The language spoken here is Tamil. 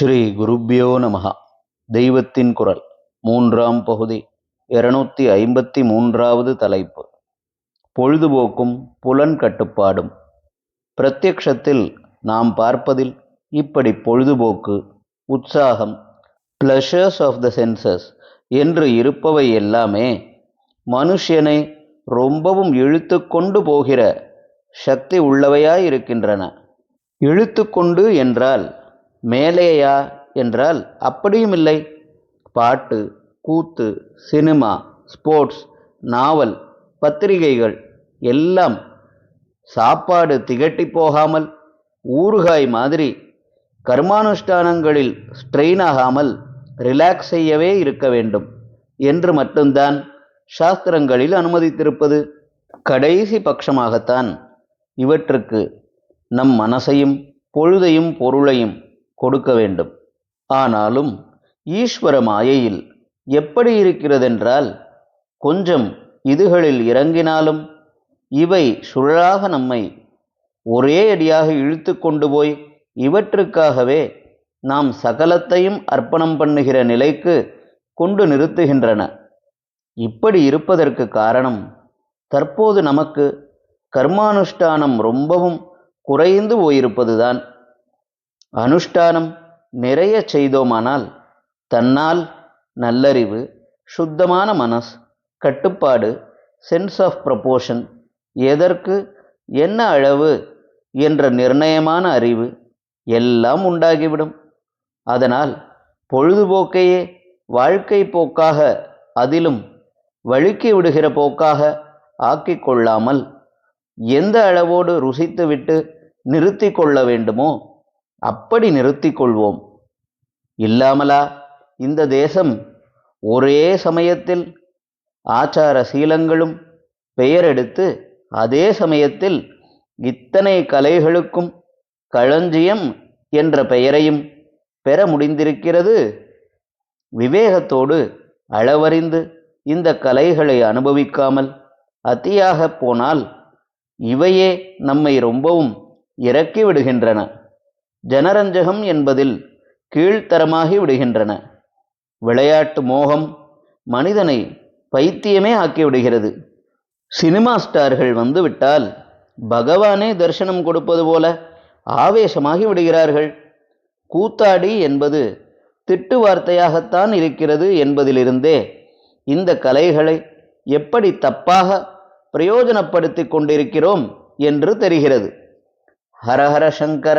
ஸ்ரீ குருப்யோ நமஹா. தெய்வத்தின் குரல். மூன்றாம் பகுதி. இருநூத்தி ஐம்பத்தி மூன்றாவது தலைப்பு. பொழுதுபோக்கும் புலன் கட்டுப்பாடும். பிரத்யக்ஷத்தில் நாம் பார்ப்பதில் இப்படி பொழுதுபோக்கு உற்சாகம் ப்ளஷர்ஸ் ஆஃப் த சென்சஸ் என்று இருப்பவை எல்லாமே மனுஷனை ரொம்பவும் இழுத்து கொண்டு போகிற சக்தி உள்ளவையாய் இருக்கின்றன இழுத்து கொண்டு என்றால் மேலேயா என்றால் அப்படியும் இல்லை. பாட்டு கூத்து சினிமா ஸ்போர்ட்ஸ் நாவல் பத்திரிகைகள் எல்லாம் சாப்பாடு திகட்டி போகாமல் ஊறுகாய் மாதிரி கர்மானுஷ்டானங்களில் ஸ்ட்ரெயின் ஆகாமல் ரிலாக்ஸ் செய்யவே இருக்க வேண்டும் என்று மட்டும்தான் சாஸ்திரங்களில் அனுமதித்திருப்பது. கடைசி பட்சமாகத்தான் இவற்றுக்கு நம் மனசையும் பொழுதையும் பொருளையும் கொடுக்க வேண்டும். ஆனாலும் ஈஸ்வர மாயையில் எப்படி இருக்கிறதென்றால் கொஞ்சம் இதுகளில் இறங்கினாலும் இவை சுழலாக நம்மை ஒரே அடியாக இழுத்து கொண்டு போய் இவற்றுக்காகவே நாம் சகலத்தையும் அர்ப்பணம் பண்ணுகிற நிலைக்கு கொண்டு நிறுத்துகின்றன. இப்படி இருப்பதற்கு காரணம் தற்போது நமக்கு கர்மானுஷ்டானம் ரொம்பவும் குறைந்து போயிருப்பதுதான். அனுஷ்டானம் நிறைய செய்தோமானால் தன்னால் நல்லறிவு சுத்தமான மனஸ் கட்டுப்பாடு சென்ஸ் ஆஃப் ப்ரப்போஷன் எதற்கு என்ன அளவு என்ற நிர்ணயமான அறிவு எல்லாம் உண்டாகிவிடும். அதனால் பொழுதுபோக்கையே வாழ்க்கை போக்காக அதிலும் வழுக்கி விடுகிற போக்காக ஆக்கி கொள்ளாமல் எந்த அளவோடு ருசித்துவிட்டு நிறுத்தி கொள்ள வேண்டுமோ அப்படி நிறுத்தி கொள்வோம் இல்லாமலா இந்த தேசம் ஒரே சமயத்தில் ஆச்சார சீலங்களும் பெயரெடுத்து அதே சமயத்தில் இத்தனை கலைகளுக்கும் களஞ்சியம் என்ற பெயரையும் பெற முடிந்திருக்கிறது. விவேகத்தோடு அளவறிந்து இந்த கலைகளை அனுபவிக்காமல் அத்தியாக போனால் இவையே நம்மை ரொம்பவும் இறக்கி விடுகின்றன. ஜனரஞ்சகம் என்பதில் கீழ்த்தரமாகி விடுகின்றன. விளையாட்டு மோகம் மனிதனை பைத்தியமே ஆக்கிவிடுகிறது சினிமா ஸ்டார்கள் வந்துவிட்டால் பகவானே தரிசனம் கொடுப்பது போல ஆவேசமாகி விடுகிறார்கள். கூத்தாடி என்பது திட்டு வார்த்தையாகத்தான் இருக்கிறது என்பதிலிருந்தே இந்த கலைகளை எப்படி தப்பாக பிரயோஜனப்படுத்தி கொண்டிருக்கிறோம் என்று தெரிகிறது. ஹரஹர சங்கர